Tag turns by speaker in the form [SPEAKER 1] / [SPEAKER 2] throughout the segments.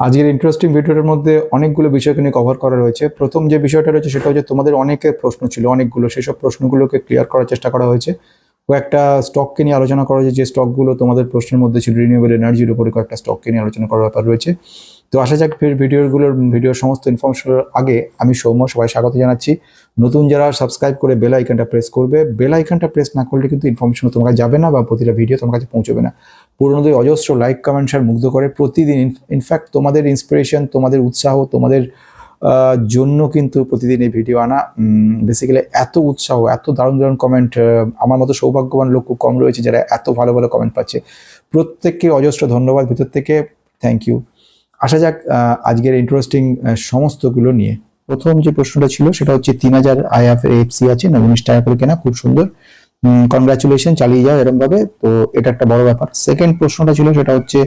[SPEAKER 1] আজকের ইন্টারেস্টিং ভিডিওটার মধ্যে অনেকগুলো বিষয়কে নিয়ে কভার করা রয়েছে। প্রথম যে বিষয়টা রয়েছে সেটা হচ্ছে তোমাদের অনেকের প্রশ্ন ছিল, অনেকগুলো। সেসব প্রশ্নগুলোকে ক্লিয়ার করার চেষ্টা করা হয়েছে। কয়েকটা স্টককে নিয়ে আলোচনা করা হয়েছে, যে স্টকগুলো তোমাদের প্রশ্নের মধ্যে ছিল রিনিউয়েবল এনার্জির উপরে কয়েকটা স্টককে নিয়ে আলোচনা করার ব্যাপার রয়েছে। তো আসা যাক ফের ভিডিওগুলোর, ভিডিওর সমস্ত ইনফরমেশনের আগে আমি সৌম্য সবাই স্বাগত জানাচ্ছি। নতুন যারা সাবস্ক্রাইব করে বেল আইকনটা প্রেস করবে বেল আইকনটা প্রেস না করলে কিন্তু ইনফরমেশন তোমার যাবে না বা প্রতিটা ভিডিও তোমার কাছে পৌঁছবে না। পুরোনোদের অজস্র লাইক কমেন্টস আর মুগ্ধ করে প্রতিদিন। ইনফ্যাক্ট তোমাদের ইন্সপিরেশন তোমাদের উৎসাহ, তোমাদের জন্য কিন্তু প্রতিদিন এই ভিডিও আনা। বেসিক্যালি এত উৎসাহ, এত দারুণ দারুণ কমেন্ট আমার মতো সৌভাগ্যবান লোক কম রয়েছে যারা এত ভালো ভালো কমেন্ট পাচ্ছে। প্রত্যেককে অজস্র ধন্যবাদ ভিতর থেকে। থ্যাংক ইউ আসা যাক আজকের ইন্টারেস্টিং সমস্তগুলো নিয়ে। প্রথম যে প্রশ্নটা ছিল, সেটা হচ্ছে তিন হাজার আইএফ এফসি আছে না উনিশ টাকা করে কেনা, খুব সুন্দর। কনগ্রাচুলেশন চালিয়ে যাও এরকম ভাবে তো এটা একটা বড় ব্যাপার। সেকেন্ড প্রশ্নটা ছিল, সেটা হচ্ছে,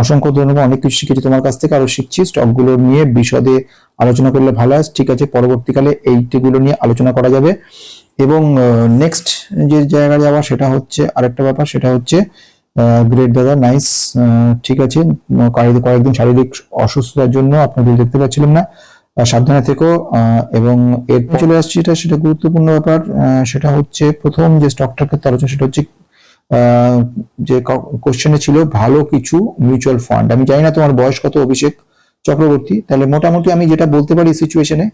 [SPEAKER 1] অসংখ্য ধন্যবাদ, অনেক কিছু শিখেছি তোমার কাছ থেকে, আরও শিখছি স্টকগুলো নিয়ে, বিশদে আলোচনা করলে ভালো হয়। ঠিক আছে, পরবর্তীকালে এইটিগুলো নিয়ে আলোচনা করা যাবে। এবং নেক্সট যে জায়গায় যাওয়া, সেটা হচ্ছে, আরেকটা ব্যাপার, সেটা হচ্ছে গ্রেট দাদা নাইস ঠিক আছে কয়েকদিন শারীরিক অসুস্থতার জন্য আপনাদের দেখতে পাচ্ছিলাম না। সাবধানে থেকো এবং এরপর চলে আসছি এটা সেটা গুরুত্বপূর্ণ ব্যাপার সেটা হচ্ছে প্রথম যে স্টকটার ক্ষেত্রে আলোচনা, সেটা হচ্ছে যে কোশ্চেনে ছিল ভালো কিছু মিউচুয়াল ফান্ড আমি জানি না তোমার বয়স কত, অভিষেক চক্রবর্তী, তাহলে মোটামুটি আমি যেটা বলতে পারি সিচুয়েশনে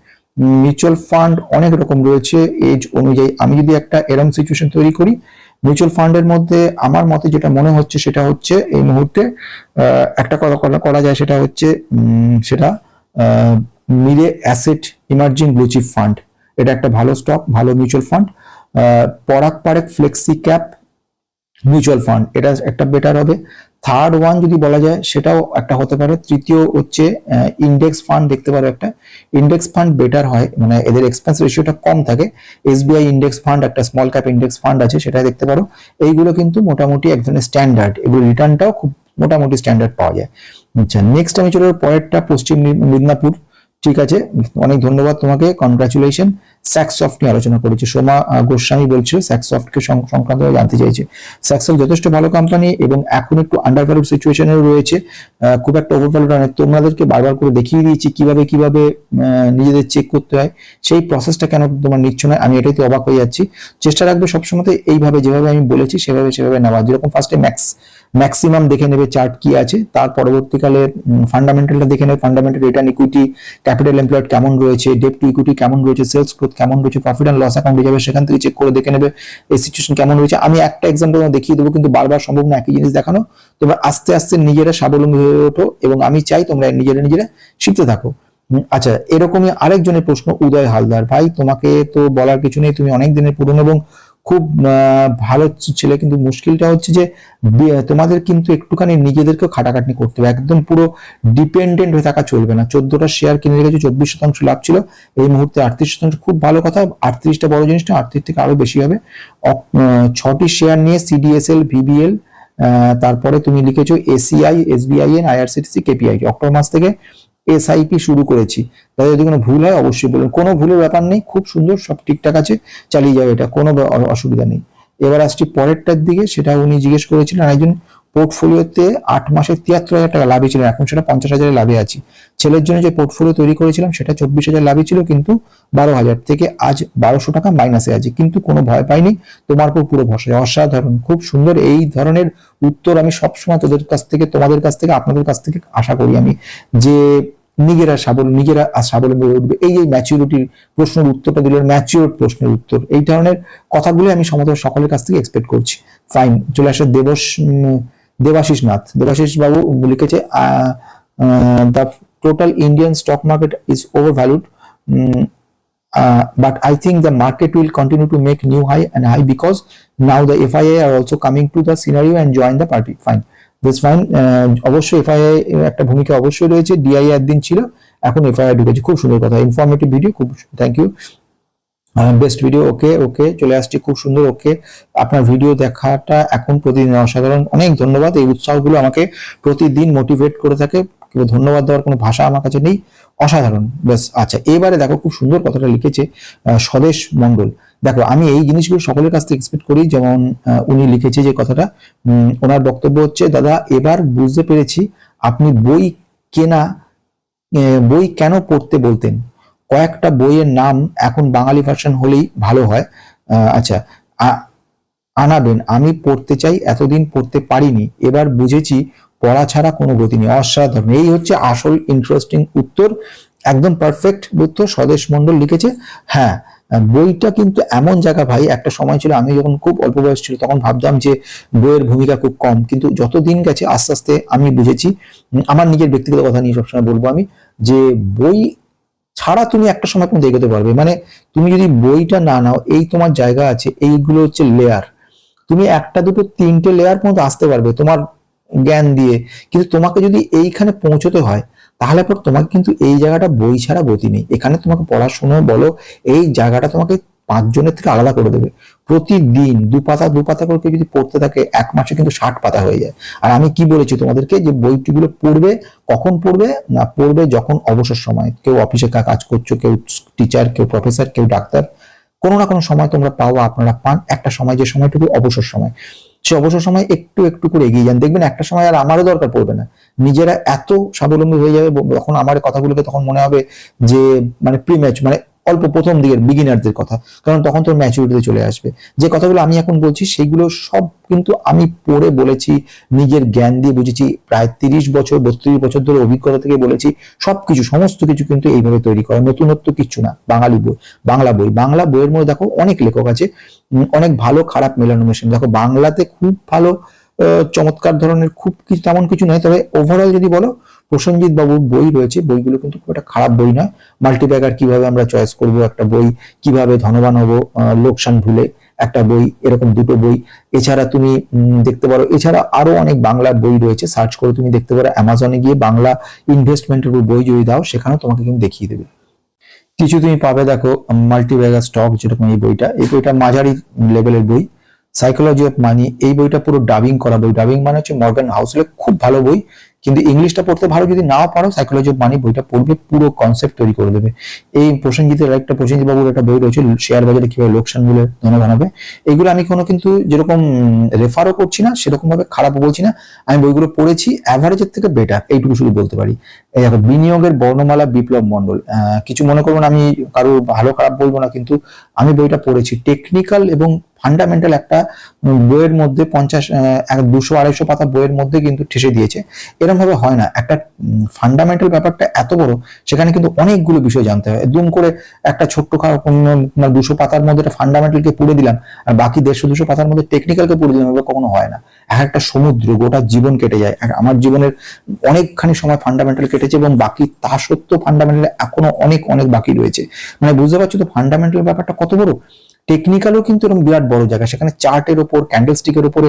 [SPEAKER 1] মিউচুয়াল ফান্ড অনেক রকম রয়েছে এজ অনুযায়ী। আমি যদি একটা এরম সিচুয়েশন তৈরি করি মিউচুয়াল ফান্ডের মধ্যে আমার মতে যেটা মনে হচ্ছে, সেটা হচ্ছে এই মুহূর্তে একটা কথা করা- যায়, সেটা হচ্ছে সেটা Mirae asset emerging blue chip fund. এটা একটা ভালো স্টক, ভালো mutual fund. Parag Parikh flexi cap mutual fund, এটা একটা বেটার হবে। থার্ড ওয়ান যদি বলা যায়, সেটাও একটা হতে পারে। তৃতীয় হচ্ছে ইন্ডেক্স ফান্ড, দেখতে পারো একটা। ইন্ডেক্স ফান্ড বেটার হয় মানে এদের এক্সপেন্স রেশিওটা কম থাকে। এসবিআই ইন্ডেক্স ফান্ড, একটা স্মল ক্যাপ ইন্ডেক্স ফান্ড আছে সেটা দেখতে পারো। এইগুলো কিন্তু মোটামুটি এক ধরনের স্ট্যান্ডার্ড এগুলো রিটার্নটাও খুব মোটামুটি স্ট্যান্ডার্ড পাওয়া যায়। আচ্ছা নেক্সট আমি চলে পরেরটা, পশ্চিম মিদনাপুর। ঠিক আছে অনেক ধন্যবাদ তোমাকে কনগ্রাচুলেশন স্যাকসফট নিয়ে আলোচনা করেছি। সোমা গোস্বামী বলছিল স্যাকসফটকে সংক্রান্ত জানতে চাইছে। স্যাকসফট যথেষ্ট ভালো কোম্পানি এবং এখন একটু আন্ডার ভ্যালুড সিচুয়েশনে রয়েছে। খুব একটা ওভার ভ্যালুড নয় তোমাদেরকে বারবার করে দেখিয়ে দিয়েছি কীভাবে কীভাবে নিজেদের চেক করতে হয়। সেই প্রসেসটা কেন তোমার নিচ্ছ না? আমি এটাই তো অবাক হয়ে যাচ্ছি। চেষ্টা রাখবে সবসময় এইভাবে, যেভাবে আমি বলেছি, সেভাবে সেভাবে নেওয়া। যেরকম ফার্স্টে ম্যাক্স ম্যাক্সিমাম দেখে নেবে চার্ট কি আছে। তার পরবর্তীকালে ফান্ডামেন্টালটা দেখে নেবে। Fundamental return equity capital employed কেমন রয়েছে? ডেপ টু ইকুইটি কেমন রয়েছে? সেলস কেমন রয়েছে প্রফিট অ্যান্ড লস অ্যাকাউন্টে যাবে, সেখান থেকে চেক করে দেখে নেবে, এই সিচুয়েশন কেমন রয়েছে। আমি একটা এক্সাম্পল দেখিয়ে দেবো, কিন্তু বারবার সম্ভব না একই জিনিস দেখানো। তোমরা আস্তে আস্তে নিজেরা স্বাবলম্বী হয়ে ওঠো এবং আমি চাই তোমরা নিজেরা নিজেরা শিখতে থাকো। আচ্ছা এরকমই আরেকজনের প্রশ্ন, উদয় হালদার। ভাই, তোমাকে তো বলার কিছু নেই, তুমি অনেক দিনের পুরনো এবং খুব ভালো ছেলে, কিন্তু মুশকিলটা হচ্ছে যে তোমাদের কিন্তু একটুখানি নিজেদেরকেও খাটাখাটনি করতে হবে। একদম পুরো ডিপেন্ডেন্ট হয়ে থাকা চলবে না। চোদ্দটা শেয়ার কিনে রেখেছে, চব্বিশ শতাংশ লাভ ছিল। এই মুহূর্তে আটত্রিশ শতাংশ, খুব ভালো কথা, আটত্রিশটা বড় জিনিসটা, আটত্রিশ থেকে আরও বেশি হবে। ছটি শেয়ার নিয়ে সিডিএসএল ভিবিএল তারপরে তুমি লিখেছো ACI SBIN IRCTC KPI October মাস থেকে এসআইপি শুরু করেছি। তাই যদি কোনো ভুল হয়, অবশ্যই বলুন। কোনো ভুলের ব্যাপার নেই, খুব সুন্দর, সব ঠিকঠাক আছে, চালিয়ে যাবে এটা, কোনো অসুবিধা নেই। এবার আসছি পরেরটার দিকে, সেটা উনি জিজ্ঞেস করেছিলেন একজন পোর্টফোলিওতে আট মাসে তিয়াত্তর হাজার টাকা লাভে ছিল, এখন সেটা পঞ্চাশ হাজারের লাভে আছি। ছেলের জন্য যে পোর্টফোলিও তৈরি করেছিলাম, সেটা চব্বিশ হাজার লাভে ছিল, কিন্তু বারো হাজার থেকে আজ বারোশো টাকা মাইনাসে আছে, কিন্তু কোনো ভয় পাইনি। তোমার উপর পুরো ভরসা অসাধারণ, খুব সুন্দর এই ধরনের উত্তর আমি সবসময় তোদের কাছ থেকে, তোমাদের কাছ থেকে, আপনাদের কাছ থেকে আশা করি আমি। যে নিজেরা সাবল, নিজেরা স্বাবলম্বী হয়ে উঠবে, এই যে ম্যাচিউরিটির প্রশ্নের উত্তরটা দিল ম্যাচিউর প্রশ্নের উত্তর, এই ধরনের কথাগুলো আমি সমস্ত সকলের কাছ থেকে এক্সপেক্ট করছি। ফাইন চলে আসে দেবস দেবাশিস নাথ। দেবাশিস বাবু লিখেছে the total Indian stock market is over valued but I think the market will continue to make new high and high because now the F I I are also coming to the scenery and join the party fine this fine অবশ্যই F I FII একটা ভূমিকা অবশ্যই রয়েছে। DIA একদিন ছিল, এখন F I FII ঢুকেছে। খুব সুন্দর কথা। ইনফরমেটিভ ভিডিও খুব thank you best video okay okay চলে আসছে, খুব সুন্দর ওকে আপনার ভিডিও দেখাটা এখন প্রতিদিন অসাধারণ। অনেক ধন্যবাদ, এই উৎসাহগুলো আমাকে প্রতিদিন মোটিভেট করে থাকে ধন্যবাদ দেওয়ার কোনো ভাষা আমার কাছে নেই। অসাধারণ, ব্যাস আচ্ছা এবারে দেখো, খুব সুন্দর কথাটা লিখেছে স্বদেশ মণ্ডল। দেখো, আমি এই জিনিসগুলো সকলের কাছ থেকে এক্সপেক্ট করি, যেমন উনি লিখেছে যে কথাটা ওনার বক্তব্য হচ্ছে, দাদা, এবার বুঝতে পেরেছি আপনি বই কেনা
[SPEAKER 2] বই কেন পড়তে বলতেন? কয়েকটা বইয়ের নাম এখন বাঙালি ভার্সন হলেই ভালো হয়। আচ্ছা আনাবেন, আমি পড়তে চাই, এতদিন পড়তে পারিনি, এবার বুঝেছি পড়া ছাড়া কোনো গতি নেই, অসাধারণ। এই হচ্ছে আসল ইন্টারেস্টিং উত্তর, একদম পারফেক্ট বুদ্ধ স্বদেশ মন্ডল লিখেছে। হ্যাঁ বইটা কিন্তু এমন জায়গা ভাই, একটা সময় ছিল আমি যখন খুব অল্প বয়স ছিল, তখন ভাবতাম যে বইয়ের ভূমিকা খুব কম, কিন্তু যত দিন গেছে, আস্তে আস্তে আমি বুঝেছি। আমার নিজের ব্যক্তিগত কথা নিয়ে সবসময় বলব আমি, যে বই ছাড়া তুমি একটা সময় কিন্তু এগোতে পারবে। মানে তুমি যদি বইটা না নাও, এই তোমার জায়গা আছে, এইগুলো হচ্ছে লেয়ার তুমি একটা দুটো তিনটে লেয়ার পর্যন্ত আসতে পারবে তোমার জ্ঞান দিয়ে। কিন্তু তোমাকে যদি এইখানে পৌঁছতে হয়, তাহলে পর তোমাকে কিন্তু এই জায়গাটা বই ছাড়া গতি নেই। এখানে তোমাকে পড়াশোনা বলো, এই জায়গাটা তোমাকে পাঁচজনের থেকে আলাদা করে দেবে। প্রতিদিন দু পাতা দু পাতা করে যদি পড়তে থাকে, এক মাসে কিন্তু ষাট পাতা হয়ে যায়। আর আমি কি বলেছি তোমাদেরকে? যে বইটিগুলো পড়বে, কখন পড়বে? না, পড়বে যখন অবসর সময়। কেউ অফিসে কাজ করছ, কেউ টিচার কেউ প্রফেসর কেউ ডাক্তার। কোনো না কোনো সময় তোমরা পাও আপনারা পান। একটা সময় যে সময়টুকু অবসর সময়। সে অবসর সময় একটু একটু করে এগিয়ে যান। দেখবেন একটা সময় আর আমারও দরকার পড়বে না। নিজেরা এত স্বাবলম্বী হয়ে যাবে তখন আমার কথাগুলোকে তখন মনে হবে যে মানে প্রিম্যাচ মানে অল্প প্রথম দিকের বিগিনারদের কথা। কারণ তখন তোর ম্যাচুরিটিতে চলে আসবে। যে কথাগুলো আমি এখন বলছি সেগুলো সব কিন্তু আমি পড়ে বলেছি, নিজের জ্ঞান দিয়ে বুঝেছি, প্রায় তিরিশ বছর, বত্রিশ বছর ধরে অভিজ্ঞতা থেকে বলেছি, সবকিছু, সমস্ত কিছু কিন্তু এইভাবে তৈরি করা। নতুনত্ব কিচ্ছু না। বাঙালি বই, বাংলা বই। বাংলা বইয়ের মধ্যে দেখো অনেক লেখক আছে অনেক ভালো, খারাপ মেলানো মেশিন। দেখো বাংলাতে খুব ভালো চমৎকার ধরনের খুব কিছু তেমন কিছু নয়, তবে ওভারঅল যদি বলো প্রসেনজিৎ বাবুর বই রয়েছে, বইগুলো কিন্তু খুব একটা খারাপ বই নয় মাল্টিব্যাগার কীভাবে আমরা চয়েস করব একটা বই, কীভাবে ধনবান হব লোকসান ভুলে একটা বই, এরকম দুটো বই। এছাড়া তুমি দেখতে পারো, এছাড়া আরও অনেক বাংলা বই রয়েছে সার্চ করে তুমি দেখতে পারো অ্যামাজনে গিয়ে বাংলা ইনভেস্টমেন্টের উপর বই যদি দাও, সেখানেও তোমাকে কিন্তু দেখিয়ে দেবে। কিছু তুমি পাবে দেখো মাল্টিব্যাগার স্টক যেরকম এই বইটা এই বইটা মাঝারি লেভেলের বই। সাইকোলজি অফ মানি এই বইটা পুরো ডাবিং করা বই। ডাবিং মানে হচ্ছে মর্গান হাউসলে খুব ভালো বই। কিন্তু ইংলিশটা পড়তে ভালো, যদি নাও পারো সাইকোলজি অফ মানি বইটা পড়বে, পুরো কনসেপ্ট তৈরি করে দেবে। এই প্রসেনজিতের একটা প্রসেনজিৎ বাবুর একটা বই রয়েছে, শেয়ার বাজারে কীভাবে লোকসানগুলো ধনে বানাবে। এগুলো আমি কোনো কিন্তু যেরকম রেফারও করছি না সেরকম ভাবে খারাপও বলছি না। আমি বইগুলো পড়েছি অ্যাভারেজের থেকে বেটার এইটুকু শুধু বলতে পারি। এই বিনিয়োগের বর্ণমালা বিপ্লব মন্ডল কিছু মনে করব না আমি কারও ভালো খারাপ বলব না, কিন্তু আমি বইটা পড়েছি। টেকনিক্যাল এবং ফান্ডামেন্টাল একটা বইয়ের মধ্যে পঞ্চাশ দুশো, আড়াইশো পাতা বইয়ের মধ্যে কিন্তু ঠেসে দিয়েছে। এরকম ভাবে হয় না। একটা ফান্ডামেন্টাল ব্যাপারটা এত বড়, সেখানে কিন্তু অনেকগুলো বিষয় জানতে হয়। দুম করে একটা ছোট্ট দুশো পাতার মধ্যে একটা ফান্ডামেন্টালকে পুড়ে দিলাম, আর বাকি দেড়শো, দুশো পাতার মধ্যে টেকনিক্যালকে পুড়ে দিলাম এভাবে কখনো হয় না। এক একটা সমুদ্র, গোটা জীবন কেটে যায়। আমার জীবনের অনেকখানি সময় ফান্ডামেন্টাল কেটেছে এবং বাকি তা সত্ত্বেও ফান্ডামেন্টাল এখনও অনেক অনেক বাকি রয়েছে। মানে বুঝতে পারছ তো ফান্ডামেন্টাল ব্যাপারটা কত বড়? টেকনিক্যালও কিন্তু এরকম বিরাট বড় জায়গা। সেখানে চার্টের ওপর ক্যান্ডেলস্টিকের উপরে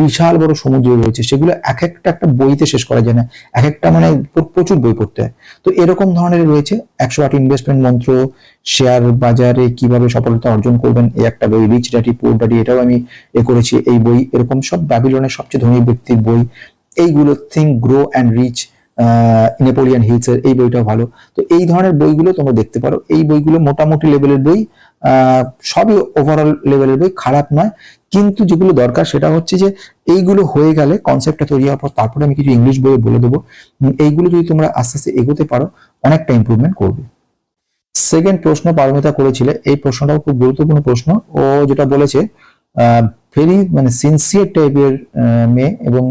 [SPEAKER 2] বিশাল বড় সমুদ্র রয়েছে। সেগুলো এক একটা একটা বইতে শেষ করা যায় না। এক একটা মানে প্রচুর বই পড়তে হয়। তো এরকম ধরনের রয়েছে। একশো আট ইনভেস্টমেন্ট মন্ত্র শেয়ার বাজারে কীভাবে সফলতা অর্জন করবেন, এই একটা বই রিচ ড্যাডি পুর ড্যাডি এটাও আমি এ করেছি এই বই। এরকম সব ব্যাবিলনের সবচেয়ে ধনী ব্যক্তির বই। এইগুলো think grow and rich Napoleon Hills এর এই বইটাও ভালো। তো এই ধরনের বইগুলো তোমরা দেখতে পারো। এই বইগুলো মোটামুটি লেভেলের বই। সবই ওভারঅল লেভেলের বই খারাপ নয়। কিন্তু যেগুলো দরকার সেটা হচ্ছে যে এইগুলো হয়ে গেলে কনসেপ্টটা তৈরি হওয়ার পর তারপরে আমি কিছু ইংলিশ বইয়ে বলে দেবো। এইগুলো যদি তোমরা আস্তে আস্তে এগোতে পারো, অনেকটা ইমপ্রুভমেন্ট করবে। সেকেন্ড প্রশ্ন পারমিতা করেছিলে। এই প্রশ্নটাও খুব গুরুত্বপূর্ণ প্রশ্ন। ও যেটা বলেছে ভেরি মানে সিনসিয়ার টাইপের মেয়ে এবং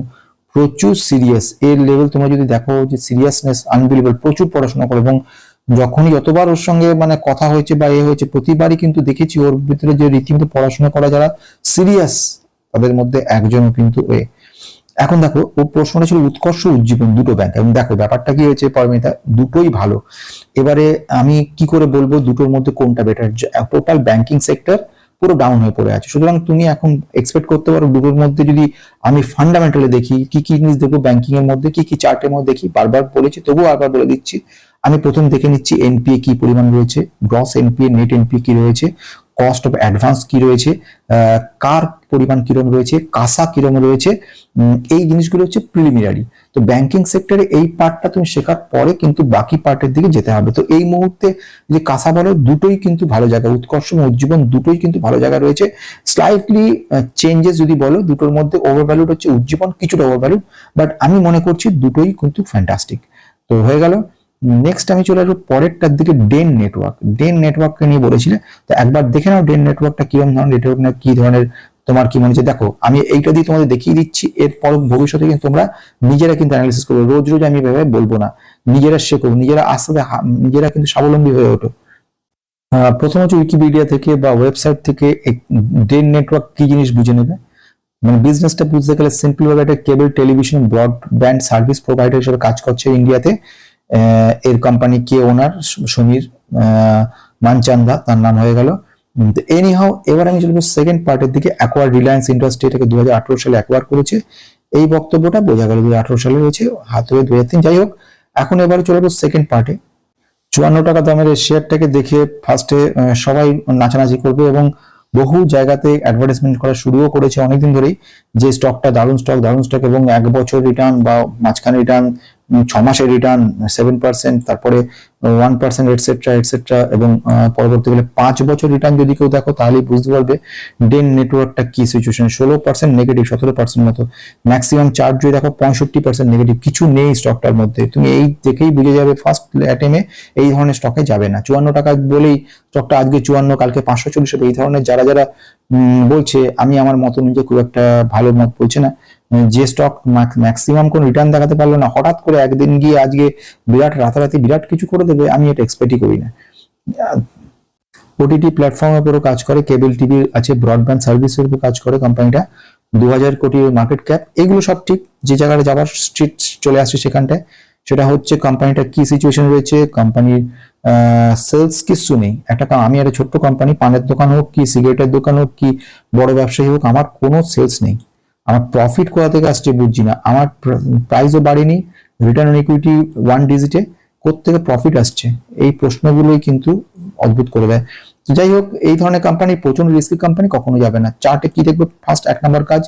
[SPEAKER 2] প্রচুর সিরিয়াস এর লেভেল তোমরা যদি দেখো যে সিরিয়াসনেস আনবিলিভেবল প্রচুর পড়াশোনা করে এবং যখনই যতবার ওর সঙ্গে মানে কথা হয়েছে বা এ হয়েছে, প্রতিবারই কিন্তু দেখেছি ওর ভিতরে যে রীতিমতো পড়াশোনা করা যারা সিরিয়াস তাদের মধ্যে একজন কিন্তু এ। এখন দেখো, ও প্রশ্নটা ছিল উৎকর্ষ উজ্জীবন, দুটো ব্যাংক এবং দেখো, ব্যাপারটা কি হয়েছে, পরমিতা? দুটোই ভালো। এবারে আমি কি করে বলব, দুটোর মধ্যে কোনটা বেটার টোটাল ব্যাংকিং সেক্টর পুরো ডাউন হয়ে পড়ে আছে। সুতরাং তুমি এখন এক্সপেক্ট করতে পারো দুটোর মধ্যে যদি আমি ফান্ডামেন্টালি দেখি, কি কি জিনিস দেখব ব্যাংকিং এর মধ্যে, কি কি চার্টের মধ্যে দেখি, বারবার বলেছি, তবুও আবার বলে দিচ্ছি, আমি প্রথম দেখে নিচ্ছি এনপিএ কি পরিমাণ রয়েছে গ্রস এনপিএ নেট এনপিএ কি রয়েছে কস্ট অফ অ্যাডভান্স কি রয়েছে কার পরিমাণ কিরম রয়েছে, কাসা কিরম রয়েছে এই জিনিসগুলো হচ্ছে প্রিলিমিনারি তো ব্যাংকিং সেক্টরে এই পার্টটা তুমি শেখার পরে কিন্তু বাকি পার্টের দিকে যেতে হবে। তো এই মুহূর্তে যে কাঁসা বলো দুটোই কিন্তু ভালো জায়গা, উৎকর্ষ উজ্জীবন দুটোই কিন্তু ভালো জায়গা রয়েছে। স্লাইটলি চেঞ্জেস যদি বলো, দুটোর মধ্যে ওভারভ্যালুড হচ্ছে উজ্জীবন, কিছুটা ওভারভ্যালুড বাট আমি মনে করছি দুটোই কিন্তু ফ্যান্টাস্টিক তো হয়ে গেল। নেক্সট আমি চলে আসব পরেরটার দিকে ডেন নেটওয়ার্ক ডেন নেটওয়ার্ককে নিয়ে বলেছিলে, তো একবার দেখে নাও ডেন নেটওয়ার্কটা কীরকম ধরনের নেটওয়ার্ক না কি ধরনের, তোমার কি মনে হচ্ছে? দেখো, আমি এইটা দিয়ে তোমাদের দেখিয়ে দিচ্ছি, এরপর ভবিষ্যতে কিন্তু তোমরা নিজেরা কিন্তু অ্যানালিসিস করবে। রোজ রোজ আমি এভাবে বলব না। নিজেরা শেখো নিজেরা আস্তে নিজেরা কিন্তু স্বাবলম্বী হয়ে ওঠো। প্রথম হচ্ছে উইকিপিডিয়া থেকে বা ওয়েবসাইট থেকে ডেন নেটওয়ার্ক কি জিনিস বুঝে নেবে? মানে বিজনেসটা বুঝতে গেলে সিম্পল ভাবে একটা cable television broadband service provider হিসেবে কাজ করছে ইন্ডিয়াতে এর কোম্পানি কে ওনার সমীর মানচান্দা, তার নাম হয়ে গেল। এনি হাও এবার আমি চলবো সেকেন্ড পার্টের দিকে। অ্যাকোয়ার রিলায়েন্স ইন্ডাস্ট্রি এটাকে দুই হাজার আঠারো সালে অ্যাকোয়ার করেছে। এই বক্তব্যটা বোঝা গেল দু সালে রয়েছে, হাত হয়ে দু যাই হোক, এখন এবার চলবো সেকেন্ড পার্টে চুয়ান্ন টাকা দামের শেয়ারটাকে দেখে ফার্স্টে সবাই নাচানাচি করবে এবং বহু জায়গাতে অ্যাডভার্টাইজমেন্ট করা শুরুও করেছে অনেকদিন ধরেই। যে স্টকটা দারুণ স্টক দারুণ স্টক এবং এক বছর রিটার্ন বা মাঝখানে রিটার্ন ছ মাসের রিটার্ন সেভেন পার্সেন্ট তারপরে one percent et cetera et cetera এবং পরবর্তীকালে পাঁচ বছর রিটার্ন যদি কেউ দেখো, তাহলেই বুঝতে পারবে ডেন নেটওয়ার্কটা কি সিচুয়েশন ষোলো পার্সেন্ট নেগেটিভ সতেরো পার্সেন্ট মতো। ম্যাক্সিমাম চার্জ যদি দেখো, পঁয়ষট্টি পার্সেন্ট নেগেটিভ কিছু নেই স্টকটার মধ্যে। তুমি এই দেখেই বুঝে যাবে ফার্স্ট অ্যাটেমে এই ধরনের স্টকে যাবে না। চুয়ান্ন টাকা বলেই স্টকটা আজকে চুয়ান্ন, কালকে পাঁচশো চল্লিশ হবে। এই ধরনের যারা যারা বলছে, আমি আমার মতো নিজে খুব একটা ভালো মত বলছে না। যে স্টক ম্যাক্সিমাম কোন রিটার্ন দেখাতে পারল না, হঠাৎ করে একদিন গিয়ে আজকে বিরাট রাতারাতি বিরাট কিছু করে দেবে, আমি এটা এক্সপেক্টই করি না। ওটিটি প্ল্যাটফর্মের উপরও কাজ করে কেবল টিভি আছে ব্রডব্যান্ড সার্ভিসের উপর কাজ করে কোম্পানিটা দু হাজার কোটি মার্কেট ক্যাপ এগুলো সব ঠিক, যে জায়গাটা যাবার স্ট্রিট চলে আসছে সেখানটায়। সেটা হচ্ছে কোম্পানিটা কি সিচুয়েশন রয়েছে কোম্পানির সেলস কিছু নেই। একটা আমি একটা ছোট্ট কোম্পানি পানের দোকান হোক, কি সিগারেটের দোকান হোক, কি বড় ব্যবসায়ী হোক, আমার কোনো সেলস নেই। আমার প্রফিট কোথা থেকে আসছে বুঝছি না। আমার প্রাইসও বাড়েনি রিটার্ন অন ইকুইটি ওয়ান ডিজিটে কোথেকে প্রফিট আসছে? এই প্রশ্নগুলোই কিন্তু অদ্ভুত করে দেয়। তো যাই হোক, এই ধরনের কোম্পানি প্রচণ্ড রিস্কি কোম্পানি কখনো যাবে না। চার্টে কি দেখবে? ফার্স্ট এক নম্বর কাজ,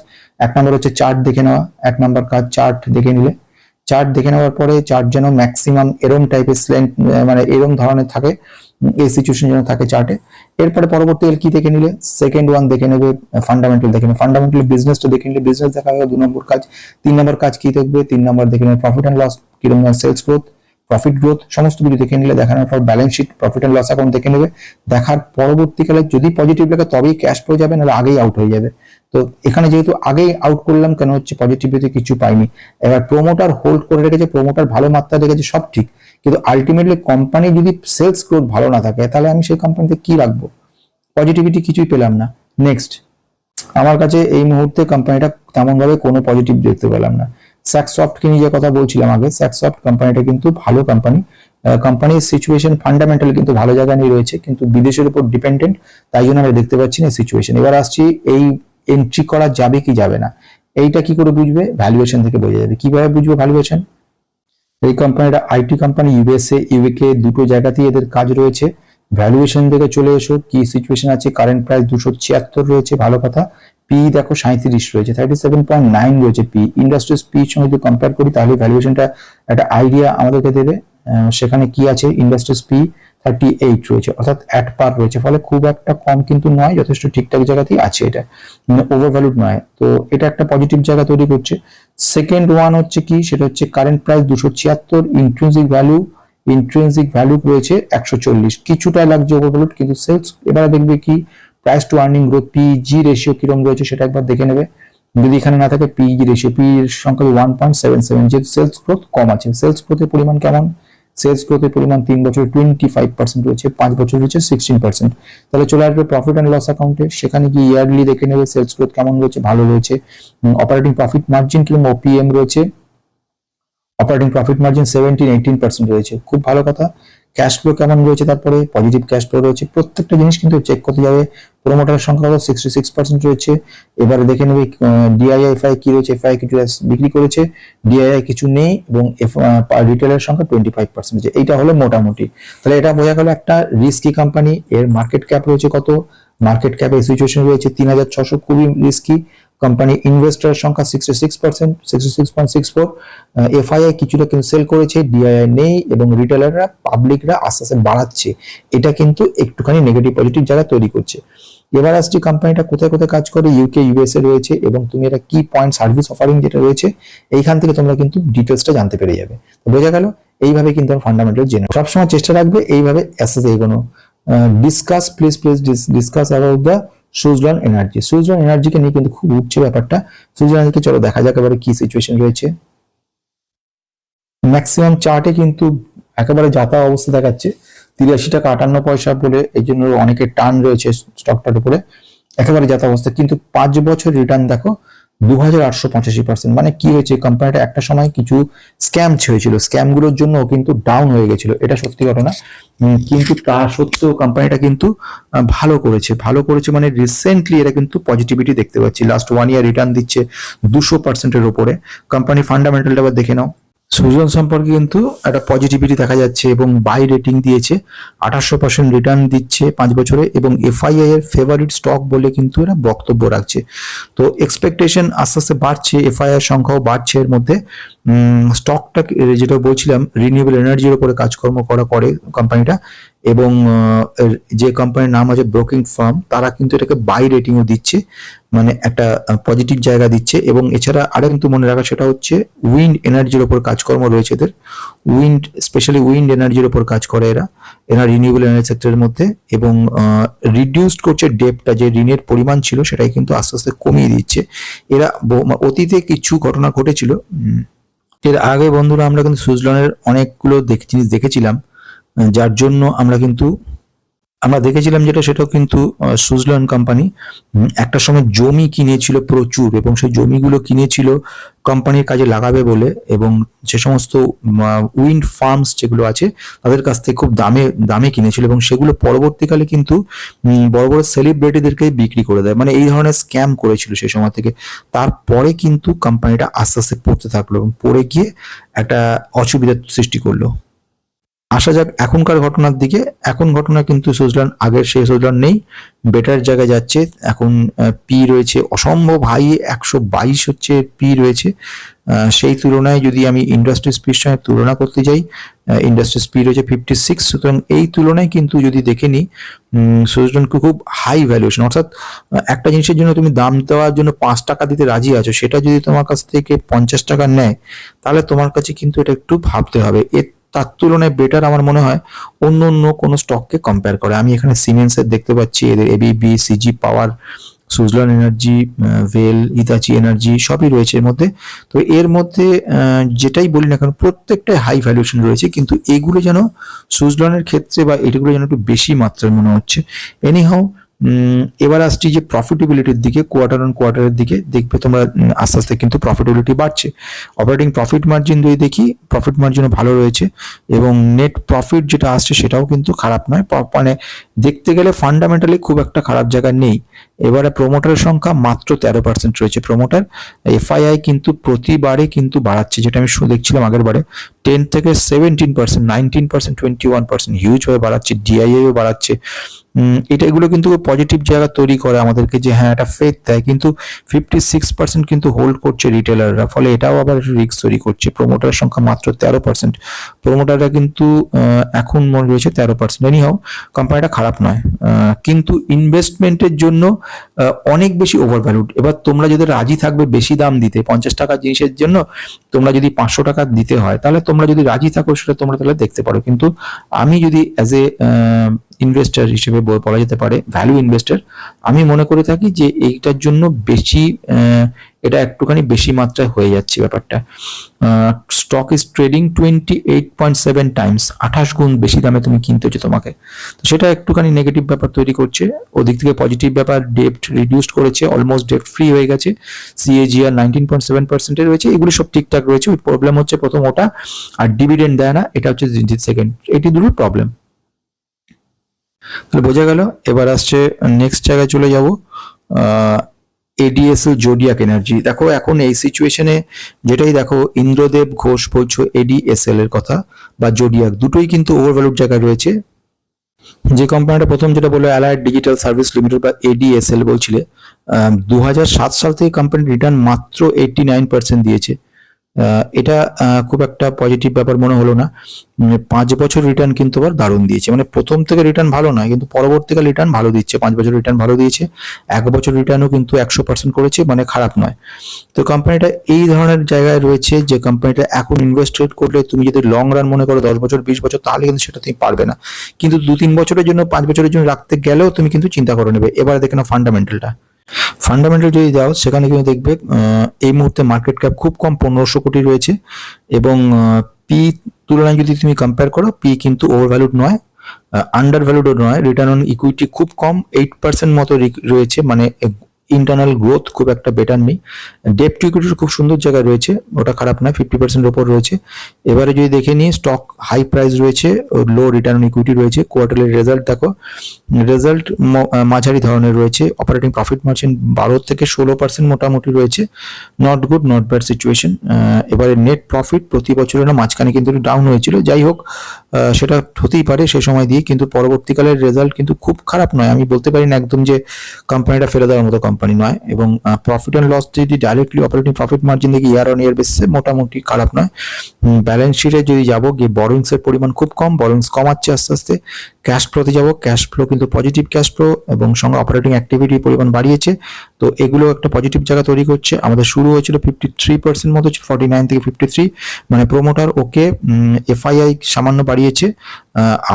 [SPEAKER 2] এক নম্বর হচ্ছে চার্ট দেখে নেওয়া, এক নম্বর কাজ চার্ট দেখে নিলে। চার্ট দেখে নেওয়ার পরে চার্ট যেন ম্যাক্সিমাম এরম টাইপের স্ল্যান্ট মানে এরম ধরনের থাকে। এই সিচুয়েশন যেন থাকে চার্টে এরপরে পরবর্তীকালে কি দেখে নিলে? সেকেন্ড ওয়ান দেখে নেবে ফান্ডামেন্টাল দেখে নেবে। ফান্ডামেন্টাল বিজনেসটা দেখে নিলে বিজনেস দেখা গেল দু নম্বর কাজ। তিন নম্বর কাজ কি দেখবে? তিন নম্বর দেখে নেবে প্রফিট অ্যান্ড লস কীরকম সেলস গ্রোথ প্রফিট গ্রোথ সমস্ত কিছু দেখে নিলে, দেখানোর পর balance sheet profit and loss account দেখে নেবে। দেখার পরবর্তীকালে যদি পজিটিভ লাগে, তবেই ক্যাশ পেয়ে যাবে, নাহলে আগেই আউট হয়ে যাবে। তো এখানে যেহেতু আগেই আউট করলাম, কেন হচ্ছে পজিটিভিটি কিছু পাইনি। এবার প্রোমোটার হোল্ড করে রেখেছে প্রোমোটার ভালো মাত্রা রেখেছে সব ঠিক। কিন্তু আলটিমেটলি কোম্পানি যদি সেলস গ্রোথ ভালো না থাকে, তাহলে আমি সেই কোম্পানিতে কি রাখব? পজিটিভিটি কিছুই পেলাম না। নেক্সট আমার কাছে এই মুহূর্তে কোম্পানিটা তেমন ভাবে কোনো পজিটিভ দেখতে পেলাম না। স্যাকসফটকে নিয়ে যে কথা বলছিলাম আগে স্যাকসফট কোম্পানিটা কিন্তু ভালো কোম্পানি কোম্পানির সিচুয়েশন ফান্ডামেন্টাল কিন্তু ভালো জায়গায় নিয়ে রয়েছে, কিন্তু বিদেশের উপর ডিপেন্ডেন্ট তাই জন্য আমরা দেখতে পাচ্ছি না সিচুয়েশন এবার আসছি, এই এন্ট্রি করা যাবে কি যাবে না? এইটা কি করে বুঝবে? ভ্যালুয়েশন থেকে বোঝা যাবে। কীভাবে বুঝবে ভ্যালুয়েশন এই কোম্পানিটা আইটি কোম্পানি ইউএসএ ইউকে দুটো জায়গাতেই এদের কাজ রয়েছে। ভ্যালুয়েশন দেখে চলে এসো, কি সিচুয়েশন আছে? কারেন্ট প্রাইস দুশো ছিয়াত্তর রয়েছে, ভালো কথা। পি দেখো সাঁত্রিশ রয়েছে থার্টি সেভেন পয়েন্ট নাইন রয়েছে পি ইন্ডাস্ট্রিজ পি সঙ্গে যদি কম্পেয়ার করি, তাহলে ভ্যালুয়েশনটা একটা আইডিয়া আমাদেরকে দেবে। সেখানে কি আছে? ইন্ডাস্ট্রিজ পি থার্টি এইট রয়েছে, অর্থাৎ অ্যাট পার রয়েছে। ফলে খুব একটা কম কিন্তু নয়, যথেষ্ট ঠিকঠাক জায়গাতেই আছে এটা। মানে ওভার ভ্যালুড নয়। তো এটা একটা পজিটিভ জায়গা তৈরি করছে। সেকেন্ড ওয়ান হচ্ছে কি? সেটা হচ্ছে কারেন্ট প্রাইস দুশো ছিয়াত্তর ইন্ট্রেন্সিক ভ্যালু ইন্ট্রেন্সিক ভ্যালু রয়েছে একশো চল্লিশ। কিছুটা লাগছে ওভার ভ্যালুড কিন্তু সেলস এবারে দেখবে কি? Price to earning growth PEG ratio কীরকম রয়েছে সেটা একবার দেখে নেবে। যদি এখানে না থাকে পিজি রেশিও পি সংখ্যা ওয়ান পয়েন্ট সেভেন সেভেন যেহেতু সেলস গ্রোথ কম আছে। সেলস গ্রোথের পরিমাণ কেমন? সেলস গ্রোথের পরিমাণ তিন বছর টোয়েন্টি ফাইভ পার্সেন্ট রয়েছে, পাঁচ বছর রয়েছে সিক্সটিন পার্সেন্ট তাহলে চলে আসবে প্রফিট অ্যান্ড লস অ্যাকাউন্টে সেখানে গিয়ে ইয়ারলি দেখে নেবে সেলস গ্রোথ কেমন রয়েছে, ভালো রয়েছে। অপারেটিং প্রফিট মার্জিন কিংবা ওপিএম রয়েছে? Operating profit margin seventeen eighteen percent রয়েছে। খুব ভালো কথা। ক্যাশ ফ্লো কেমন রয়েছে তারপরে? পজিটিভ ক্যাশ ফ্লো রয়েছে। প্রত্যেকটা জিনিস কিন্তু চেক করতে যাবে। প্রোমোটারের সংখ্যা কত? সিক্সটি সিক্স পার্সেন্ট রয়েছে। এবারে দেখে নেবে ডিআইআই এফআই কি রয়েছে? এফআই কিছু বিক্রি করেছে। ডিআইআই কিছু নেই এবং রিটেলের সংখ্যা টোয়েন্টি ফাইভ পার্সেন্ট এইটা হলো মোটামুটি। তাহলে এটা বোঝা গেল একটা রিস্কি কোম্পানি এর মার্কেট ক্যাপ রয়েছে কত? মার্কেট ক্যাপ এই সিচুয়েশন রয়েছে তিন হাজার ছশো খুবই রিস্কি কোম্পানি ইনভেস্টারের সংখ্যা sixty six percent sixty six point six four FII কিছুটা কিন্তু সেল করেছে ডিআইআই নেই এবং রিটেলাররা পাবলিকরা আস্তে আস্তে বাড়াচ্ছে। এটা কিন্তু একটুখানি নেগেটিভ পজিটিভ জায়গা তৈরি করছে। এবার আসছি কোম্পানিটা কোথায় কোথায় কাজ করে ইউকে ইউএসএ রয়েছে এবং তুমি এটা কি পয়েন্ট সার্ভিস অফারিং যেটা রয়েছে, এইখান থেকে তোমরা কিন্তু ডিটেলসটা জানতে পেরে যাবে। তো বোঝা গেল, এইভাবে কিন্তু ফান্ডামেন্টাল জেনে সবসময় চেষ্টা রাখবে এইভাবে অ্যাসেস এগোনো। Discuss please please discuss about the Suzlon energy Suzlon এনার্জিকে নিয়ে কিন্তু খুব উঠছে ব্যাপারটা। সুজলন এনার্জিকে চলো দেখা যাক এবারে কি সিচুয়েশন রয়েছে। ম্যাক্সিমাম চার্টে কিন্তু একেবারে যাতা অবস্থা দেখাচ্ছে। তিরাশি টাকা আটান্ন পয়সা বলে এই জন্য অনেকের টান রয়েছে স্টকটার উপরে। একেবারে যাতা অবস্থা। কিন্তু পাঁচ বছর রিটার্ন দেখো দু আটশো পঁচাশি পার্সেন্ট মানে কি হয়েছে কোম্পানিটা একটা সময় কিছু স্ক্যাম হয়েছিল। স্ক্যামগুলোর জন্য কিন্তু ডাউন হয়ে গেছিল, এটা সত্যি ঘটনা। কিন্তু তা সত্ত্বেও কোম্পানিটা কিন্তু ভালো করেছে। ভালো করেছে মানে রিসেন্টলি এটা কিন্তু পজিটিভিটি দেখতে পাচ্ছি। লাস্ট ওয়ান ইয়ার রিটার্ন দিচ্ছে দুশো পার্সেন্টের ওপরে কোম্পানি ফান্ডামেন্টালটা আবার দেখে নাও। সুজন সম্পর্কে কিন্তু একটা পজিটিভিটি দেখা যাচ্ছে এবং বাই রেটিং দিয়েছে আঠাশশো পার্সেন্ট রিটার্ন দিচ্ছে পাঁচ বছরে এবং এফআইআই এর ফেভারিট স্টক বলে কিন্তু এরা বক্তব্য রাখছে। তো এক্সপেকটেশন আস্তে আস্তে বাড়ছে এফআইআর সংখ্যাও বাড়ছে এর মধ্যে। স্টকটা যেটা বলছিলাম রিনিউয়েবল এনার্জির উপরে কাজকর্ম করা করে কোম্পানিটা এবং যে কোম্পানির নাম আছে ব্রোকিং ফার্ম তারা কিন্তু এটাকে বাই রেটিংও দিচ্ছে মানে একটা পজিটিভ জায়গা দিচ্ছে এবং এছাড়া আরও কিন্তু মনে রাখা সেটা হচ্ছে উইন্ড এনার্জির উপর কাজকর্ম রয়েছে এদের। উইন্ড স্পেশালি উইন্ড এনার্জির উপর কাজ করে এরা এরা রিনিউয়েবল এনার্জি সেক্টরের মধ্যে এবং রিডিউসড করছে ডেপটা যে ঋণের পরিমাণ ছিল সেটাই কিন্তু আস্তে আস্তে কমিয়ে দিচ্ছে। এরা অতীতে কিছু ঘটনা ঘটেছিল এর আগে বন্ধুরা আমরা কিন্তু সুইজারল্যান্ডের অনেকগুলো দেখ- জিনিস দেখেছিলাম যার জন্য আমরা কিন্তু, আমরা দেখেছিলাম যেটা, সেটাও কিন্তু সুইজারল্যান্ড কোম্পানি একটা সময় জমি কিনেছিল প্রচুর এবং সেই জমিগুলো কিনেছিল কোম্পানির কাজে লাগাবে বলে এবং যে সমস্ত উইন্ড ফার্মস যেগুলো আছে, তাদের কাছ থেকে খুব দামে দামে কিনেছিল এবং সেগুলো পরবর্তীকালে কিন্তু বড় বড় সেলিব্রিটিদেরকে বিক্রি করে দেয়। মানে এই ধরনের স্ক্যাম করেছিল সেই সময় থেকে। তারপরে কিন্তু কোম্পানিটা আস্তে আস্তে পড়তে থাকল এবং পড়ে গিয়ে একটা অসুবিধার সৃষ্টি করল। আসা যাক এখনকার ঘটনার দিকে। এখন ঘটনা কিন্তু সুইজারল্যান্ড আগের সেই সুইজারল্যান্ড নেই। বেটার জায়গায় যাচ্ছে। এখন পি রয়েছে অসম্ভব হাই একশো বাইশ হচ্ছে পি রয়েছে। সেই তুলনায় যদি আমি ইন্ডাস্ট্রি স্পিড সঙ্গে তুলনা করতে যাই ইন্ডাস্ট্রি স্পিড রয়েছে ফিফটি সিক্স সুতরাং এই তুলনায় কিন্তু যদি দেখে নিই সুইজারল্যান্ডকে খুব হাই ভ্যালুয়েশন অর্থাৎ একটা জিনিসের জন্য তুমি দাম দেওয়ার জন্য পাঁচ টাকা দিতে রাজি আছো, সেটা যদি তোমার কাছ থেকে পঞ্চাশ টাকা নেয়, তাহলে তোমার কাছে কিন্তু এটা একটু ভাবতে হবে। এর তার তুলনায় বেটার আমার মনে হয় অন্য অন্য কোনো স্টককে কম্পেয়ার করে। আমি এখানে সিমেন্সের দেখতে পাচ্ছি, এদের ABB CG power Suzlon energy ভেল ইতাচি এনার্জি সবই রয়েছে এর মধ্যে। তো এর মধ্যে যেটাই বলি না কেন প্রত্যেকটাই হাই ভ্যালুয়েশন রয়েছে, কিন্তু এগুলো যেন সুজলনের ক্ষেত্রে বা এগুলো যেন একটু বেশি মাত্রায় মনে হচ্ছে। এনিহাও এবার আসছি যে প্রফিটেবিলিটির দিকে কোয়ার্টার অন কোয়ার্টারের দিকে, দেখবে তোমরা আস্তে আস্তে কিন্তু প্রফিটেবিলিটি বাড়ছে। অপারেটিং প্রফিট মার্জিন যদি দেখি প্রফিট মার্জিনও ভালো রয়েছে এবং নেট প্রফিট যেটা আসছে সেটাও কিন্তু খারাপ নয়। মানে দেখতে গেলে ফান্ডামেন্টালি খুব একটা খারাপ জায়গা নেই। এবারে প্রোমোটারের সংখ্যা মাত্র তেরো পার্সেন্ট রয়েছে। প্রোমোটার এফআইআই কিন্তু প্রতিবারে কিন্তু বাড়াচ্ছে, যেটা আমি দেখছিলাম আগের বারে। টেন থেকে seventeen percent nineteen percent twenty one percent huge হয়ে বাড়াচ্ছে ডিআইআইও বাড়াচ্ছে। এটা এগুলো কিন্তু পজিটিভ জায়গা তৈরি করে আমাদেরকে যে হ্যাঁ এটা ফেথ দেয়। কিন্তু ফিফটি সিক্স পার্সেন্ট কিন্তু হোল্ড করছে রিটেলাররা ফলে এটাও আবার রিস্ক তৈরি করছে। প্রোমোটারের সংখ্যা মাত্র তেরো পার্সেন্ট প্রোমোটাররা কিন্তু এখন মনে রয়েছে তেরো পার্সেন্ট এনিহাও কোম্পানিটা খারাপ নয়। কিন্তু ইনভেস্টমেন্টের জন্য অনেক বেশি ওভার ভ্যালুড এবার তোমরা যদি রাজি থাকবে বেশি দাম দিতে, পঞ্চাশ টাকা জিনিসের জন্য, তোমরা যদি পাঁচশো টাকা দিতে হয়, তাহলে তোমরা যদি রাজি থাকো, সেটা তোমরা তাহলে দেখতে পারো। কিন্তু আমি যদি অ্যাজ এ ইনভেস্টার হিসেবে বলা যেতে পারে ভ্যালু ইনভেস্টার আমি মনে করে থাকি যে এইটার জন্য বেশি এটা একটুখানি বেশি মাত্রায় হয়ে যাচ্ছে ব্যাপারটা। Stock is trading twenty eight point seven times আঠাশ গুণ বেশি দামে তুমি কিনতে হচ্ছে তোমাকে। তো সেটা একটুখানি নেগেটিভ ব্যাপার তৈরি করছে। ওদিক থেকে পজিটিভ ব্যাপার ডেপ্ট রিডিউস করেছে অলমোস্ট ডেপ্ট ফ্রি হয়ে গেছে। সিএজিআর নাইনটিন পয়েন্ট সেভেন পার্সেন্টে রয়েছে, এগুলো সব ঠিকঠাক রয়েছে। প্রবলেম হচ্ছে প্রথম ওটা, আর ডিভিডেন্ড দেয় না, এটা হচ্ছে সেকেন্ড এটি দুটো প্রবলেম তাহলে বোঝা গেল, এবার আসছে নেক্সট জায়গায় চলে যাব এডিএসএল জোডিয়াক এনার্জি দেখো, এখন এই সিচুয়েশনে যেটাই দেখো, ইন্দ্রদেব, ঘোষ বলছো এডিএসএল এর কথা বা জোডিয়াক দুটোই কিন্তু ওভারভ্যালুড জায়গায় রয়েছে। যে কোম্পানিটা প্রথম যেটা বলল অ্যালাইড ডিজিটাল সার্ভিস লিমিটেড বা এডিএসএল বলছিলে দু হাজার সাত সাল থেকে কোম্পানির রিটার্ন মাত্র পার্সেন্ট দিয়েছে। এটা খুব একটা পজিটিভ ব্যাপার মনে হলো না। পাঁচ বছর রিটার্ন কিন্তু আবার দারুণ দিয়েছে। মানে প্রথম থেকে রিটার্ন ভালো নয়, কিন্তু পরবর্তীকালে রিটার্ন ভালো দিচ্ছে। পাঁচ বছর রিটার্ন ভালো দিয়েছে। এক বছর রিটার্নও কিন্তু একশো পার্সেন্ট করেছে মানে খারাপ নয়। তো কোম্পানিটা এই ধরনের জায়গায় রয়েছে যে কোম্পানিটা এখন ইনভেস্ট করলে তুমি যদি লং রান মনে করো দশ বছর, বিশ বছর, তাহলে কিন্তু সেটা তুমি পারবে না। কিন্তু দু তিন বছরের জন্য, পাঁচ বছরের জন্য রাখতে গেলেও তুমি কিন্তু চিন্তা করে নেবে। এবারে দেখে না ফান্ডামেন্টালটা ফান্ডামেন্টাল যদি যাও, সেখানে কিন্তু দেখবে এই মুহূর্তে মার্কেট ক্যাপ খুব কম, পনেরোশো কোটি রয়েছে। এবং পি তুলনায় যদি তুমি কম্পেয়ার করো পি কিন্তু ওভার ভ্যালুড নয় আন্ডার ভ্যালুডও নয় রিটার্ন অন ইকুইটি খুব কম এইট পার্সেন্ট মতো রয়েছে মানে ইন্টারনাল গ্রোথ খুব একটা বেটার নেই। ডেপ টু ইকুইটির খুব সুন্দর জায়গায় রয়েছে, ওটা খারাপ নয় ফিফটি পার্সেন্টের ওপর রয়েছে। এবারে যদি দেখে নিই স্টক হাই প্রাইস রয়েছে লো রিটার্ন ইকুইটি রয়েছে কোয়ার্টারের রেজাল্ট দেখো রেজাল্ট মাঝারি ধরনের রয়েছে অপারেটিং প্রফিট মার্জিন বারো থেকে ষোলো পার্সেন্ট মোটামুটি রয়েছে not good not bad situation এবারে নেট প্রফিট প্রতি বছরের না মাঝখানে কিন্তু ডাউন হয়েছিল, যাই হোক সেটা হতেই পারে সে সময় দিয়ে, কিন্তু পরবর্তীকালের রেজাল্ট কিন্তু খুব খারাপ নয়। আমি বলতে পারি না একদম যে কোম্পানিটা ফেলে দেওয়ার মতো কোম্পানি নয় এবং প্রফিট অ্যান্ড লস যদি ডাইরেক্টলি অপারেটিং প্রফিট মার্জিন দেখি ইয়ার অন ইয়ার বেসিসে মোটামুটি খারাপ নয়। ব্যালেন্স শিটে যদি যাব, গিয়ে এর পরিমাণ খুব কম বরোইংস কমাচ্ছে আস্তে আস্তে ক্যাশ ফ্লোতে যাব ক্যাশ ফ্লো কিন্তু পজিটিভ ক্যাশ ফ্লো এবং সঙ্গে অপারেটিং অ্যাক্টিভিটির পরিমাণ বাড়িয়েছে। তো এগুলো একটা পজিটিভ জায়গা তৈরি করছে। আমাদের শুরু হয়েছিল ফিফটি থ্রি পার্সেন্ট মতো ফর্টি নাইন থেকে ফিফটি থ্রি মানে প্রোমোটার ওকে এফআইআই সামান্য বাড়িয়েছে।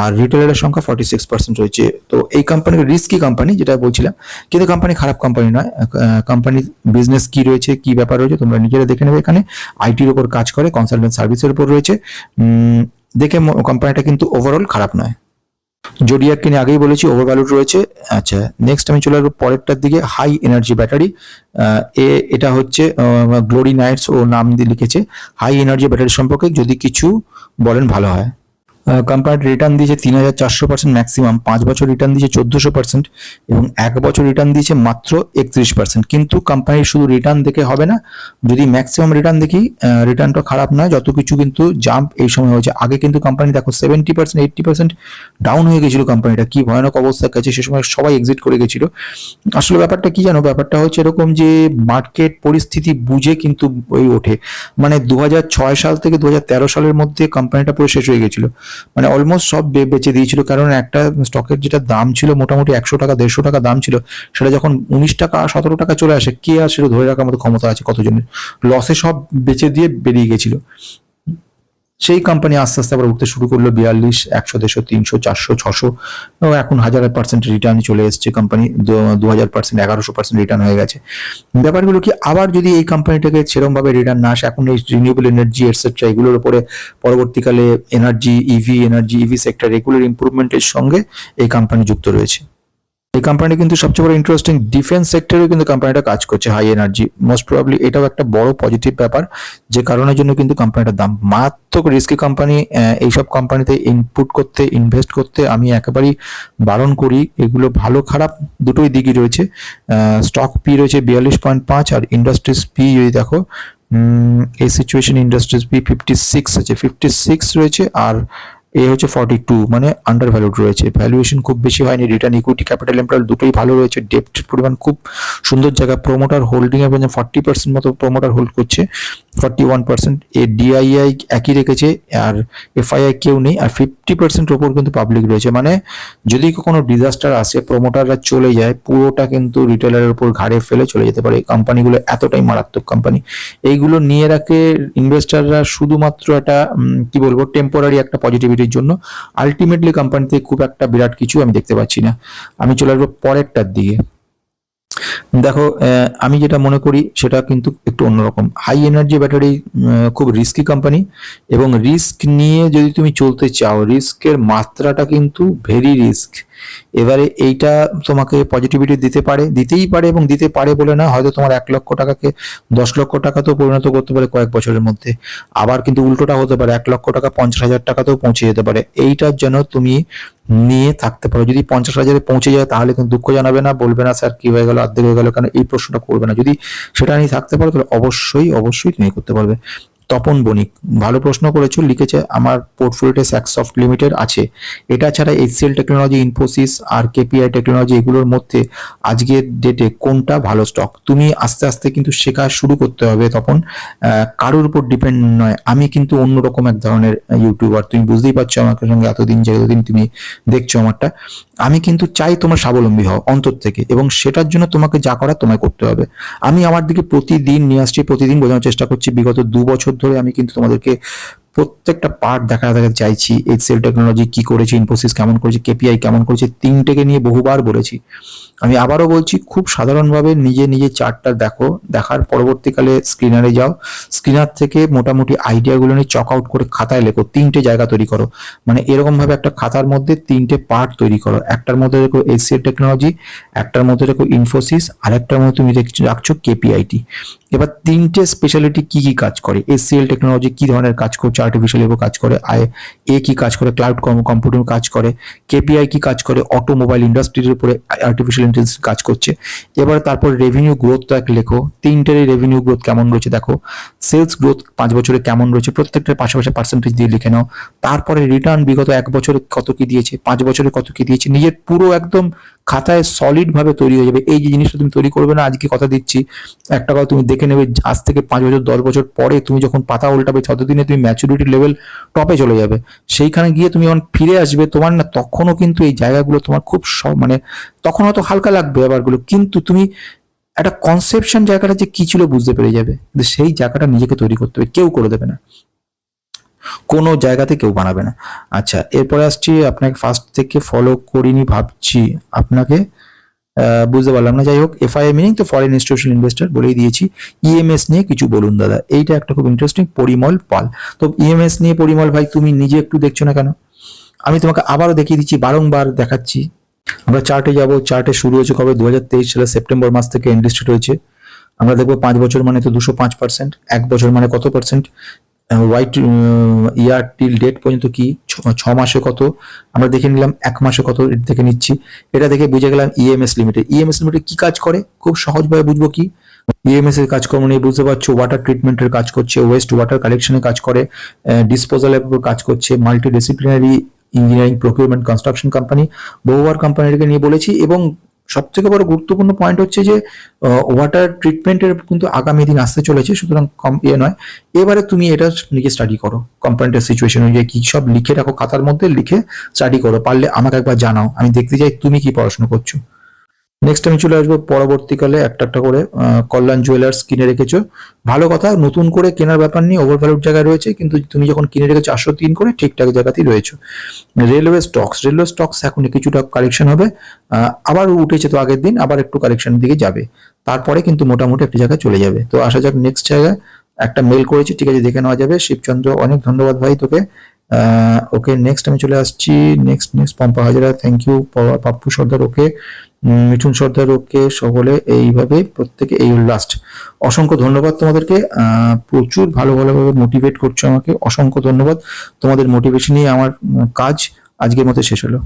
[SPEAKER 2] আর রিটেলারের সংখ্যা ফর্টি সিক্স পার্সেন্ট রয়েছে। তো এই কোম্পানির রিস্কি কোম্পানি যেটা বলছিলাম, কিন্তু কোম্পানি খারাপ কোম্পানি নয়। কোম্পানির বিজনেস কি রয়েছে, কি ব্যাপার রয়েছে, তোমরা নিজেরা দেখে নেবে এখানে। আইটির উপর কাজ করে কনসালটেন্ট সার্ভিসের উপর রয়েছে। দেখে কোম্পানিটা কিন্তু ওভারঅল খারাপ নয়। জোডিয়াককে নিয়ে আগেই বলেছি ওভারভ্যালুড রয়েছে। আচ্ছা নেক্সট আমি চলে আসব পরেরটার দিকে হাই এনার্জি ব্যাটারি এ, এটা হচ্ছে গ্লোরি নাইটস ও নাম দিয়ে লিখেছে। হাই এনার্জি ব্যাটারি সম্পর্কে যদি কিছু বলেন, ভালো হয়। কোম্পানির রিটার্ন দিয়েছে তিন হাজার চারশো পার্সেন্ট ম্যাক্সিমাম পাঁচ বছর রিটার্ন দিয়েছে চোদ্দশো পার্সেন্ট এবং এক বছর রিটার্ন দিয়েছে মাত্র একত্রিশ পার্সেন্ট কিন্তু কোম্পানির শুধু রিটার্ন দেখে হবে না, যদি ম্যাক্সিমাম রিটার্ন দেখি রিটার্নটা খারাপ নয়, যত কিছু কিন্তু জাম্প এই সময় হয়েছে। আগে কিন্তু কোম্পানি দেখো seventy percent eighty percent down হয়ে গেছিল কোম্পানিটা কি ভয়ানক অবস্থা গেছে সে সময় সবাই এক্সিট করে গেছিল। আসলে ব্যাপারটা কি জানো, ব্যাপারটা হচ্ছে এরকম যে মার্কেট পরিস্থিতি বুঝে কিন্তু ওই ওঠে। মানে দু সাল থেকে দু হাজার তেরো সালের মধ্যে কোম্পানিটা পুরো শেষ হয়ে গেছিল। মানে অলমোস্ট সব বেচে দিয়েছিল। কারণ একটা স্টকের যেটা দাম ছিল মোটামুটি একশো টাকা, দেড়শো টাকা দাম ছিল, সেটা যখন উনিশ টাকা, সতেরো টাকা চলে আসে, কে আর সেটা ধরে রাখার মতো ক্ষমতা আছে কতজনের? লসে সব বেঁচে দিয়ে বেরিয়ে গেছিল। সেই কোম্পানি আস্তে আস্তে আবার উঠতে শুরু করল বিয়াল্লিশ, একশো, দেড়শো, তিনশো, চারশো, ছশো। এখন হাজার পার্সেন্ট রিটার্ন চলে এসছে কোম্পানি দু হাজার পার্সেন্ট এগারোশো পার্সেন্ট রিটার্ন হয়ে গেছে। ব্যাপারগুলো কি আবার যদি এই কোম্পানিটাকে সেরকম ভাবে রিটার্ন না আসে, এখন এই রিনিউয়েবল এনার্জি এটসেট্রা এগুলোর উপরে পরবর্তীকালে energy EV energy EV sector এগুলোর ইম্প্রুভমেন্টের সঙ্গে এই কোম্পানি যুক্ত রয়েছে। এই কোম্পানি কিন্তু সবচেয়ে বড় ইন্টারেস্টিং ডিফেন্স সেক্টরেও কিন্তু কোম্পানিটা কাজ করছে হাই এনার্জি মোস্ট প্রবাবলি এটাও একটা বড় পজিটিভ ব্যাপার, যে কারণের জন্য কিন্তু কোম্পানিটার দাম মারাত্মক রিস্কি কোম্পানি এইসব কোম্পানিতে ইনপুট করতে ইনভেস্ট করতে আমি একেবারেই বারণ করি, এগুলো ভালো খারাপ দুটোই দিকই রয়েছে। স্টক পি রয়েছে বিয়াল্লিশ পয়েন্ট পাঁচ আর ইন্ডাস্ট্রিজ পি যদি দেখো এই situation industries P fifty six আছে ফিফটি সিক্স রয়েছে আর এ হচ্ছে ফর্টি টু মানে আন্ডার ভ্যালুড রয়েছে। ভ্যালুয়েশন খুব বেশি হয়নি রিটার্ন ইকুইটি ক্যাপিটাল এমপ্লয়েড দুটোই ভালো রয়েছে। ডেপ্টের পরিমাণ খুব সুন্দর জায়গা। প্রোমোটার হোল্ডিং এর ফর্টি পার্সেন্ট মতো প্রোমোটার হোল্ড করছে। ফর্টি ওয়ান পার্সেন্ট এ ডিআইআই একই রেখেছে, আর এফআইআই কেউ নেই, আর ফিফটি পার্সেন্ট ওপর কিন্তু পাবলিক রয়েছে। মানে যদি কোনো ডিজাস্টার আসে প্রোমোটাররা চলে যায়, পুরোটা কিন্তু ঘাড়ে ফেলে চলে যেতে পারে। কোম্পানিগুলো এতটাই মারাত্মক কোম্পানি এইগুলো নিয়ে রাখে ইনভেস্টাররা শুধুমাত্র একটা কি বলব টেম্পোরারি একটা পজিটিভিটির জন্য। আলটিমেটলি কোম্পানিতে খুব একটা বিরাট কিছু আমি দেখতে পাচ্ছি না। আমি চলে আসব পরেরটার দিকে। দেখো আমি যেটা মনে করি সেটা কিন্তু একটু অন্যরকম। হাই এনার্জি ব্যাটারি খুব রিস্কি কোম্পানি এবং রিস্ক নিয়ে যদি তুমি চলতে চাও রিস্কের মাত্রাটা কিন্তু ভেরি রিস্ক এবারে এইটা তোমাকে পজিটিভিটি দিতে পারে, দিতেই পারে এবং দিতে পারে বলে না, হয়তো তোমার এক লক্ষ টাকাকে দশ লক্ষ টাকাতেও পরিণত করতে পারে কয়েক বছরের মধ্যে। আবার কিন্তু উল্টোটা হতে পারে, এক লক্ষ টাকা পঞ্চাশ হাজার টাকাতেও পৌঁছে যেতে পারে। এইটার জন্য তুমি নিয়ে থাকতে পারো। যদি পঞ্চাশ হাজারে পৌঁছে যায় তাহলে কিন্তু দুঃখ জানাবে না, বলবে না, স্যার, কি হয়ে গেল? অর্ধেক হয়ে গেল কেন? এই প্রশ্নটা করবে না। যদি সেটা নিয়ে থাকতে পারো তাহলে অবশ্যই অবশ্যই তুমি করতে পারবে। তপন বণিক। ভালো প্রশ্ন করেছ, লিখেছে, আমার পোর্টফোলিওতে স্যাকসফট লিমিটেড আছে। এটা ছাড়া এইচসিএল টেকনোলজি ইনফোসিস আর কেপিআই টেকনোলজি এগুলোর মধ্যে আজকের ডেটে কোনটা ভালো স্টক তুমি আস্তে আস্তে কিন্তু শেখা শুরু করতে হবে তখন কারোর উপর ডিপেন্ড নয়। আমি কিন্তু অন্যরকম এক ধরনের ইউটিউবার তুমি বুঝতেই পারছ আমাকে সঙ্গে এতদিন যে এতদিন তুমি দেখছ আমারটা। আমি কিন্তু চাই তোমার স্বাবলম্বী হও অন্তর থেকে এবং সেটার জন্য তোমাকে যা করার তোমায় করতে হবে। আমি আমার দিকে প্রতিদিন নিয়ে আসছি, প্রতিদিন বোঝানোর চেষ্টা করছি। বিগত দু বছর ধরে আমি কিন্তু তোমাদেরকে প্রত্যেকটা পার্ট দেখা দেখা চাইছি এক্সেল টেকনোলজি কি করেছে ইনফোসিস কেমন করেছে কেপিআই কেমন করেছে, তিনটেকে নিয়ে বহুবার বলেছি। আমি আবারও বলছি, খুব সাধারণভাবে নিজে নিজে চার্টটা দেখো, দেখার পরবর্তীকালে স্ক্রিনারে যাও। স্ক্রিনার থেকে মোটামুটি আইডিয়াগুলো নিয়ে চক আউট করে খাতায় লেখো, তিনটে জায়গা তৈরি করো। মানে এরকমভাবে একটা খাতার মধ্যে তিনটে পার্ট তৈরি করো। একটার মধ্যে রেখো এসিএল টেকনোলজি একটার মধ্যে রেখো ইনফোসিস আর একটার মধ্যে তুমি রাখছো কেপিআইটি এবার তিনটে স্পেশালিটি কি কি কাজ করে? এসিএল টেকনোলজি কি ধরনের কাজ করছে? আর্টিফিশিয়াল এভাবে কাজ করে আই এ কি কাজ করে? ক্লাউড কম্পিউটিং কাজ করে কেপিআই কি কাজ করে? অটোমোবাইল ইন্ডাস্ট্রির উপরে আর্টিফিশিয়াল ইন্টেলিজেন্স কাজ করছে। এবার তারপর রেভিনিউ গ্রোথটা লেখো। তিনটেরই রেভিনিউ গ্রোথ কেমন রয়েছে দেখো? সেলস গ্রোথ পাঁচ বছরে কেমন রয়েছে? প্রত্যেকটার পাশাপাশি পার্সেন্টেজ দিয়ে লিখে নাও। তারপরে রিটার্ন বিগত এক বছরে কত কি দিয়েছে? পাঁচ বছরে কত কি দিয়েছে? নিজের পুরো একদম খাতায় সলিড ভাবে তৈরি হয়ে যাবে। এই যে জিনিসটা তুমি তৈরি করবে না, আজকে কথা দিচ্ছি। একটা কথা তুমি দেখে নেবে, আজ থেকে পাঁচ বছর, দশ বছর পরে তুমি যখন পাতা উল্টাবে ততদিনে তুমি ম্যাচুরিটি লেভেল টপে চলে যাবে, সেইখানে গিয়ে তুমি যখন ফিরে আসবে, তোমার না তখনও কিন্তু এই জায়গাগুলো তোমার খুব মানে তখন হয়তো হালকা লাগবে ব্যাপারগুলো, কিন্তু তুমি একটা কনসেপশন জায়গাটা যে কি ছিল বুঝতে পেরে যাবে। সেই জায়গাটা নিজেকে তৈরি করতে হবে, কেউ করে দেবে না। কোনো জায়গাতে কেউ বানাবে না। আচ্ছা এরপরে আসছি, আপনাকে ফার্স্ট থেকে ফলো করিনি ভাবছি আপনাকে। বুঝতে পারলাম না। যাই হোক এফআইএ মিনিং তো ফরেন ইনস্টিটিউশন ইনভেস্টর বলেই দিয়েছি। ইএমএস নিয়ে কিছু বলুন, দাদা। এইটা একটা খুব ইন্টারেস্টিং পরিমল পাল। তো ইএমএস নিয়ে পরিমল ভাই, তুমি নিজে একটু দেখছ না কেন? আমি তোমাকে আবারও দেখিয়ে দিচ্ছি, বারংবার দেখাচ্ছি। আমরা চার্টে যাব চার্টে শুরু হয়েছে কবে? দু হাজার তেইশ সালে সেপ্টেম্বর মাস থেকে ইন্ডাস্ট্রি হয়েছে আমরা দেখব পাঁচ বছর মানে তো দুশো পাঁচ পার্সেন্ট এক বছর মানে কত percent white year till date পর্যন্ত কি ছ- মাসে কত? আমরা দেখে নিলাম এক মাসে কত দেখে নিচ্ছি। এটা দেখে বুঝে গেলাম E EMS limited EMS limited কি কাজ করে? খুব সহজভাবে বুঝব কি? ইএমএস এর কাজকর্ম নিয়ে বুঝতে পারছ ওয়াটার ট্রিটমেন্টের কাজ করছে ওয়েস্ট ওয়াটার কালেকশনের কাজ করে ডিসপোজালের কাজ করছে multi disciplinary engineering procurement construction company বহুবার কোম্পানিটাকে নিয়ে বলেছি এবং সব থেকে বড় গুরুত্বপূর্ণ পয়েন্ট হচ্ছে যে ওয়াটার ট্রিটমেন্টের কিন্তু আগামী দিন আসতে চলেছে, সুতরাং কম ইয়ে নয়। এবারে তুমি এটা নিজে স্টাডি করো কোম্পানিটার সিচুয়েশন অনুযায়ী কি সব লিখে রাখো খাতার মধ্যে, লিখে স্টাডি করো, পারলে আমাকে একবার জানাও, আমি দেখতে চাই তুমি কি পড়াশোনা করছ। নেক্সট আমি চলে আসব পরবর্তীকালে একটা একটা করে কল্যাণ জুয়েলার্স কিনে রেখেছো। ভালো কথা, নতুন করে কেনার ব্যাপার নিয়ে ওভার ভ্যালুড জায়গায় রয়েছে, কিন্তু তুমি যখন কিনে রেখেছো চারশো তিন করে, ঠিকঠাক জায়গাতেই রয়েছে। রেলওয়ে স্টকস রেলওয়ে স্টকস এখন কিছুটা কালেকশন হবে। আবার উঠেছে তো আগের দিন, আবার একটু কালেকশনের দিকে যাবে। তারপরে কিন্তু মোটামুটি একটা জায়গায় চলে যাবে। তো আসা যাক নেক্সট জায়গায় একটা মেল করেছি, ঠিক আছে, দেখে নেওয়া যাবে। শিবচন্দ্র, অনেক ধন্যবাদ ভাই তোকে। ওকে নেক্সট আমি চলে আসছি। Next next Pampa Hazra thank you Pappu Sardar okay Mithun Sardar okay সকলে এইভাবে প্রত্যেকে, এই লাস্ট অসংখ্য ধন্যবাদ তোমাদেরকে। প্রচুর ভালো, ভালোভাবে মোটিভেট করছ আমাকে। অসংখ্য ধন্যবাদ তোমাদের মোটিভেশনই আমার কাজ আজকের মতো শেষ হলো।